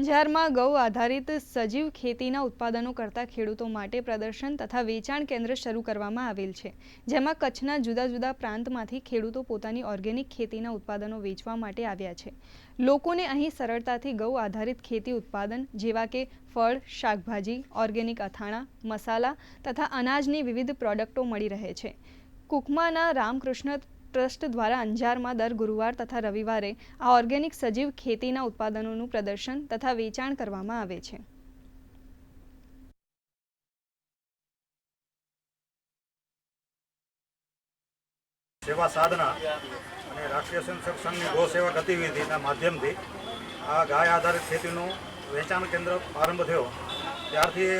અંજારમાં ગૌ આધારિત સજીવ ખેતીના ઉત્પાદનો કરતા ખેડૂતો માટે પ્રદર્શન તથા વેચાણ કેન્દ્ર શરૂ કરવામાં આવેલ છે, જેમાં કચ્છના જુદા જુદા પ્રાંતમાંથી ખેડૂતો પોતાની ઓર્ગેનિક ખેતીના ઉત્પાદનો વેચવા માટે આવ્યા છે. લોકોને અહીં સરળતાથી ગૌ આધારિત ખેતી ઉત્પાદન જેવા કે ફળ, શાકભાજી, ઓર્ગેનિક અથાણા, મસાલા તથા અનાજની વિવિધ પ્રોડક્ટો મળી રહે છે. કુકમાના રામકૃષ્ણ ટ્રસ્ટ દ્વારા અંજારમાં દર ગુરુવાર તથા રવિવારે આ ઓર્ગેનિક સજીવ ખેતીના ઉત્પાદનોનું પ્રદર્શન તથા વેચાણ કરવામાં આવે છે. સેવા સાધના અને રાષ્ટ્રીય સંસદ સંઘની ગૌ સેવા ગતિવિધિના માધ્યમથી આ ગાય આધારિત ખેતીનું વેચાણ કેન્દ્ર પ્રારંભ થયો. ત્યારથી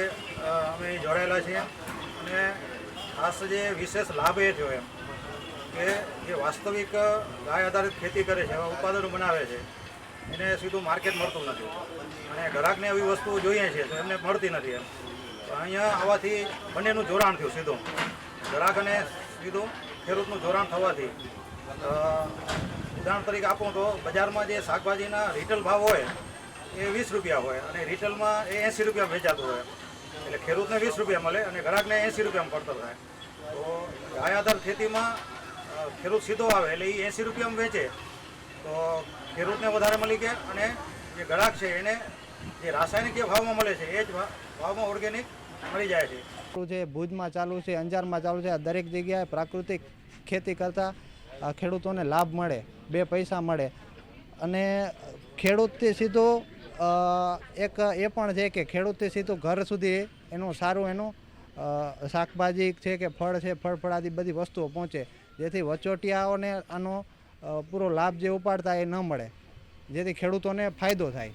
અમે જોડાયેલા છીએ અને ખાસ જે વિશેષ લાભ એ થયો એમ. કે જે વાસ્તવિક ગાય આધારિત ખેતી કરે છે, એવા ઉત્પાદનો બનાવે છે, એને સીધું માર્કેટ મળતું નથી. અને ગ્રાહકને એવી વસ્તુઓ જોઈએ છે તો એમને મળતી નથી એમ. તો અહીંયા આવવાથી બંનેનું જોડાણ થયું સીધું. ગ્રાહક અને સીધું ખેડૂતનું જોડાણ થવાથી. ઉદાહરણ તરીકે આપું તો બજારમાં જે શાકભાજીના રિટેલ ભાવ હોય, એ વીસ રૂપિયા હોય અને રિટેલમાં એ એંસી રૂપિયા વેચાતું હોય. એટલે ખેડૂતને વીસ રૂપિયા મળે અને ગ્રાહકને એંસી રૂપિયામાં પડતર થાય તો ગાય આધાર ખેતીમાં ખેડૂત સીધો આવે, એટલે એ એંસી રૂપિયામાં વેચે. તો ખેડૂતને વધારે મળી ગયા અને જે ગ્રાહક છે, એને જે રાસાયણિક જે ભાવમાં મળે છે, એ જ ભાવમાં ઓર્ગેનિક મળી જાય છે. જે ભુજમાં ચાલુ છે, અંજારમાં ચાલુ છે દરેક જગ્યાએ પ્રાકૃતિક ખેતી કરતાં ખેડૂતોને લાભ મળે, બે પૈસા મળે. અને ખેડૂતથી સીધો એક એ પણ છે કે ખેડૂતથી સીધું ઘર સુધી એનું સારું એનું શાકભાજી છે કે ફળ છે ફળ ફળાદી બધી વસ્તુઓ પહોંચે. જેથી વચોટિયાઓને આનો પૂરો લાભ જે ઉપાડતા એ ન મળે. જેથી ખેડૂતોને ફાયદો થાય.